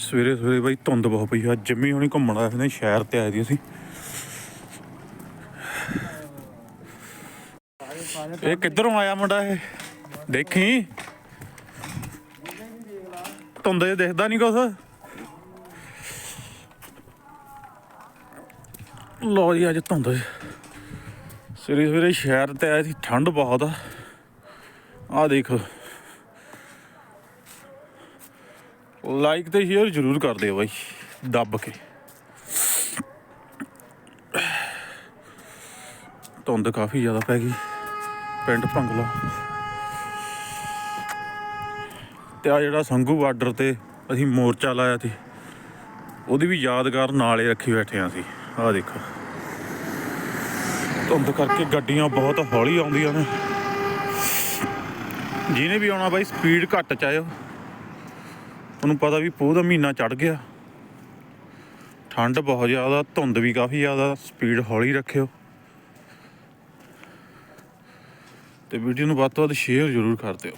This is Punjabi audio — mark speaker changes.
Speaker 1: ਸਵੇਰੇ ਸਵੇਰੇ ਬਾਈ ਧੁੰਦ ਬਹੁਤ ਪਈ ਆ, ਜੰਮੀ ਹੋਣੀ ਘੁੰਮਣ ਆਏ ਨੇ, ਸ਼ਹਿਰ ਤੇ ਆਏ ਦੀ ਅਸੀਂ। ਇਹ ਕਿੱਧਰੋਂ ਆਇਆ ਮੁੰਡਾ ਇਹ? ਦੇਖੀ? ਧੁੰਦ 'ਚ ਦਿਖਦਾ ਨਹੀਂ ਕੁਛ। ਲੋ ਜੀ, ਅੱਜ ਧੁੰਦ 'ਚ ਸਵੇਰੇ ਸਵੇਰੇ ਸ਼ਹਿਰ ਤੇ ਆਏ ਸੀ, ਠੰਡ ਬਹੁਤ ਆ। ਆ ਦੇਖੋ। ਲਾਈਕ ਤੇ ਸ਼ੇਅਰ ਜ਼ਰੂਰ ਕਰ ਦਿਓ ਬਾਈ, ਦੱਬ ਕੇ। ਧੁੰਦ ਕਾਫੀ ਜ਼ਿਆਦਾ ਪੈ ਗਈ, ਪਿੰਡ ਭੰਗਲਾ। ਤੇ ਆ ਜਿਹੜਾ ਸੰਗੂ ਬਾਰਡਰ ਤੇ ਅਸੀਂ ਮੋਰਚਾ ਲਾਇਆ ਸੀ, ਉਹਦੀ ਵੀ ਯਾਦਗਾਰ ਨਾਲੇ ਰੱਖੀ ਬੈਠੇ ਆ ਅਸੀਂ, ਆਹ ਦੇਖੋ। ਧੁੰਦ ਕਰਕੇ ਗੱਡੀਆਂ ਬਹੁਤ ਹੌਲੀ ਆਉਂਦੀਆਂ ਨੇ। ਜਿਹਨੇ ਵੀ ਆਉਣਾ ਬਾਈ ਸਪੀਡ ਘੱਟ ਚਾਇਓ। ਉਹਨੂੰ ਪਤਾ ਵੀ ਪੋਹ ਦਾ ਮਹੀਨਾ ਚੜ ਗਿਆ। ਠੰਡ ਬਹੁਤ ਜ਼ਿਆਦਾ, ਧੁੰਦ ਵੀ ਕਾਫੀ ਜ਼ਿਆਦਾ ਸਪੀਡ ਹੌਲੀ ਰੱਖਿਓ। ਤੇ ਵੀਡੀਓ ਨੂੰ ਵੱਧ ਤੋਂ ਵੱਧ ਸ਼ੇਅਰ ਜ਼ਰੂਰ ਕਰ ਦਿਓ।